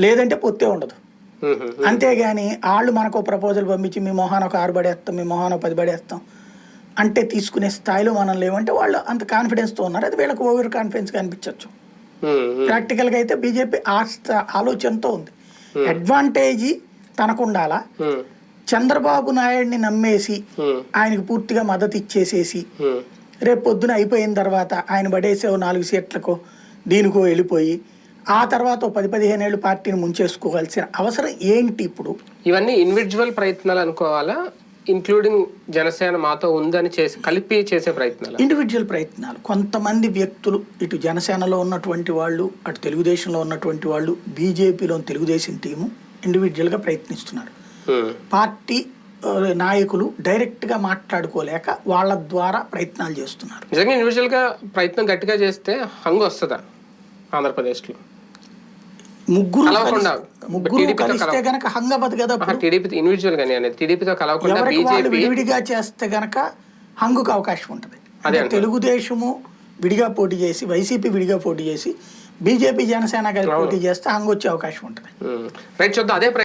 లేదంటే పొత్తే ఉండదు. అంతేగాని వాళ్ళు మనకు ప్రపోజల్ పంపించి మీ మొహాన ఒక ఆరు పడేస్తాం మీ మొహాన పది పడేస్తాం అంటే తీసుకునే స్థాయిలో మనం లేవంటే వాళ్ళు అంత కాన్ఫిడెన్స్తో ఉన్నారు. అది వీళ్ళకి ఓవర్ కాన్ఫిడెన్స్ కనిపించవచ్చు ప్రాక్టికల్గా అయితే బీజేపీ ఆ ఆలోచనతో ఉంది. అడ్వాంటేజీ తనకు ఉండాలా ఉమ్, చంద్రబాబు నాయుడిని నమ్మేసి ఆయనకు పూర్తిగా మద్దతు ఇచ్చేసేసి రేపు పొద్దున అయిపోయిన తర్వాత ఆయన పడేసే నాలుగు సీట్లకో దీనికో వెళ్ళిపోయి ఆ తర్వాత పది పదిహేను ఏళ్ళు పార్టీని ముంచేసుకోవాల్సిన అవసరం ఏంటి ఇప్పుడు? ఇవన్నీ ఇండివిజువల్ ప్రయత్నాలు అనుకోవాలా? ఇంక్లూడింగ్ జనసేన మాతో ఉందని చేసి కలిపి చేసే ప్రయత్నాలు? ఇండివిజువల్ ప్రయత్నాలు. కొంతమంది వ్యక్తులు ఇటు జనసేనలో ఉన్నటువంటి వాళ్ళు అటు తెలుగుదేశంలో ఉన్నటువంటి వాళ్ళు బీజేపీలో తెలుగుదేశం టీము ఇండివిజువల్గా ప్రయత్నిస్తున్నారు. పార్టీ ఆ, నాయకులు డైరెక్ట్గా మాట్లాడుకోలేక వాళ్ళ ద్వారా ప్రయత్నాలు చేస్తున్నారు. నిజంగా ఇండివిజువల్గా ప్రయత్నం గట్టిగా చేస్తే హంగు వస్తుందా ఆంధ్రప్రదేశ్లో ముగ్గురు ముగ్గురు కలిస్తే గనక హంగబదు కదా. టీడీపీ ఇండివిజువల్ గానీ టీడీపీతో కలవకుండా బీజేపీ విడివిడిగా చేస్తే గనక హంగుకు అవకాశం ఉంటుంది. అదే. తెలుగుదేశము విడిగా పోటీ చేసి వైసీపీ విడిగా పోటీ చేసి బీజేపీ జనసేన కలిసి పోటీ చేస్తే హంగు వచ్చే అవకాశం ఉంటుంది. రైట్ చూద్దాం. అదే